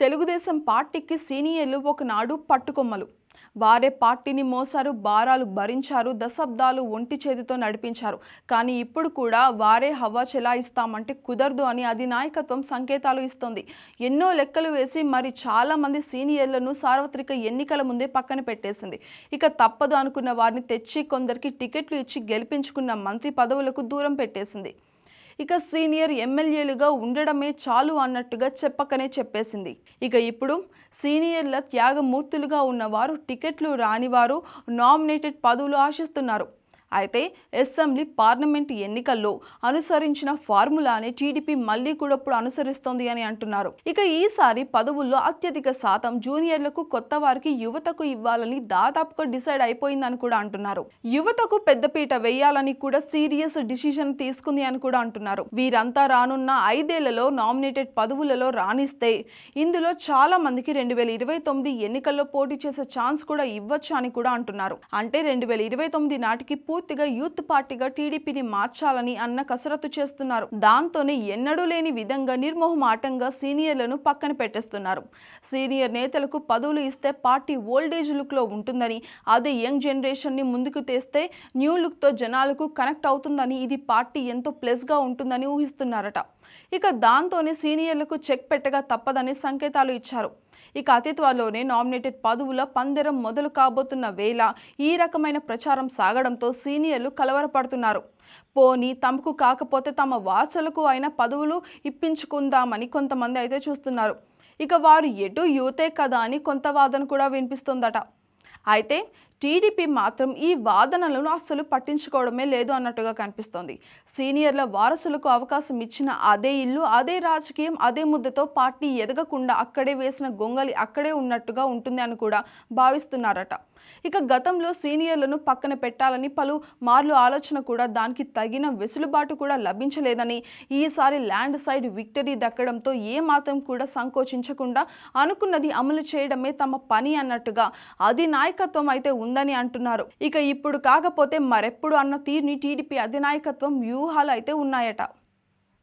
తెలుగుదేశం పార్టీకి సీనియర్లు ఒకనాడు పట్టుకొమ్మలు. వారే పార్టీని మోసారు భారాలు భరించారు దశాబ్దాలు ఒంటి చేతితో నడిపించారు. కానీ ఇప్పుడు కూడా వారే హవా చెలాయిస్తామంటే కుదరదు అని అధినాయకత్వం సంకేతాలు ఇస్తోంది. ఎన్నో లెక్కలు వేసి మరి చాలామంది సీనియర్లను సార్వత్రిక ఎన్నికల ముందే పక్కన పెట్టేసింది. ఇక తప్పదు అనుకున్న వారిని తెచ్చి కొందరికి టికెట్లు ఇచ్చి గెలిపించుకున్న మంత్రి పదవులకు దూరం పెట్టేసింది. ఇక సీనియర్ ఎమ్మెల్యేలుగా ఉండడమే చాలు అన్నట్టుగా చెప్పకనే చెప్పేసింది. ఇక ఇప్పుడు సీనియర్ల త్యాగమూర్తులుగా ఉన్నవారు టికెట్లు రానివారు నామినేటెడ్ పదవులు ఆశిస్తున్నారు. అయితే అసెంబ్లీ పార్లమెంట్ ఎన్నికల్లో అనుసరించిన ఫార్ములానే టీడీపీ మళ్ళీ కూడా ఇప్పుడు అనుసరిస్తోంది అని అంటున్నారు. ఇక ఈసారి పదవుల్లో అత్యధిక శాతం జూనియర్లకు కొత్త వారికి యువతకు ఇవ్వాలని దాదాపుగా డిసైడ్ అయిపోయిందని కూడా అంటున్నారు. యువతకు పెద్దపీట వేయాలని కూడా సీరియస్ డిసిషన్ తీసుకుంది అని కూడా అంటున్నారు. వీరంతా రానున్న ఐదేళ్ళలో నామినేటెడ్ పదవులలో రాణిస్తే ఇందులో చాలా మందికి రెండు వేల ఇరవై తొమ్మిది ఎన్నికల్లో పోటీ చేసే ఛాన్స్ కూడా ఇవ్వచ్చు అని కూడా అంటున్నారు. అంటే రెండు వేల ఇరవై తొమ్మిది నాటికి పూర్తి పూర్తిగా యూత్ పార్టీగా టీడీపీని మార్చాలని అన్న కసరత్తు చేస్తున్నారు. దాంతోనే ఎన్నడూ లేని విధంగా నిర్మోహమాటంగా సీనియర్లను పక్కన పెట్టేస్తున్నారు. సీనియర్ నేతలకు పదవులు ఇస్తే పార్టీ ఓల్డేజ్ లుక్లో ఉంటుందని అదే యంగ్ జనరేషన్ని ముందుకు తెస్తే న్యూ లుక్తో జనాలకు కనెక్ట్ అవుతుందని ఇది పార్టీ ఎంతో ప్లస్గా ఉంటుందని ఊహిస్తున్నారట. ఇక దాంతోనే సీనియర్లకు చెక్ పెట్టగా తప్పదని సంకేతాలు ఇచ్చారు. ఇక అతి త్వరలోనే నామినేటెడ్ పదవుల పందెరం మొదలు కాబోతున్న వేళ ఈ రకమైన ప్రచారం సాగడంతో సీనియర్లు కలవరపడుతున్నారు. పోనీ తమకు కాకపోతే తమ వాసలకు అయిన పదవులు ఇప్పించుకుందామని కొంతమంది అయితే చూస్తున్నారు. ఇక వారు ఎటు యూతే కదా అని కొంత వాదన కూడా వినిపిస్తుందట. అయితే టీడీపీ మాత్రం ఈ వాదనలను అస్సలు పట్టించుకోవడమే లేదు అన్నట్టుగా కనిపిస్తోంది. సీనియర్ల వారసులకు అవకాశం ఇచ్చిన అదే ఇల్లు అదే రాజకీయం అదే ముద్దతో పార్టీ ఎదగకుండా అక్కడే వేసిన గొంగలి అక్కడే ఉన్నట్టుగా ఉంటుంది అని కూడా భావిస్తున్నారట. ఇక గతంలో సీనియర్లను పక్కన పెట్టాలని పలు మార్లు ఆలోచన కూడా దానికి తగిన వెసులుబాటు కూడా లభించలేదని ఈసారి ల్యాండ్ సైడ్ విక్టరీ దక్కడంతో ఏ మాత్రం కూడా సంకోచించకుండా అనుకున్నది అమలు చేయడమే తమ పని అన్నట్టుగా అది నాయకత్వం అయితే ఉందని అంటున్నారు. ఇక ఇప్పుడు కాకపోతే మరెప్పుడు అన్న తీరుని టీడీపీ అధినాయకత్వం వ్యూహాలు అయితే ఉన్నాయట.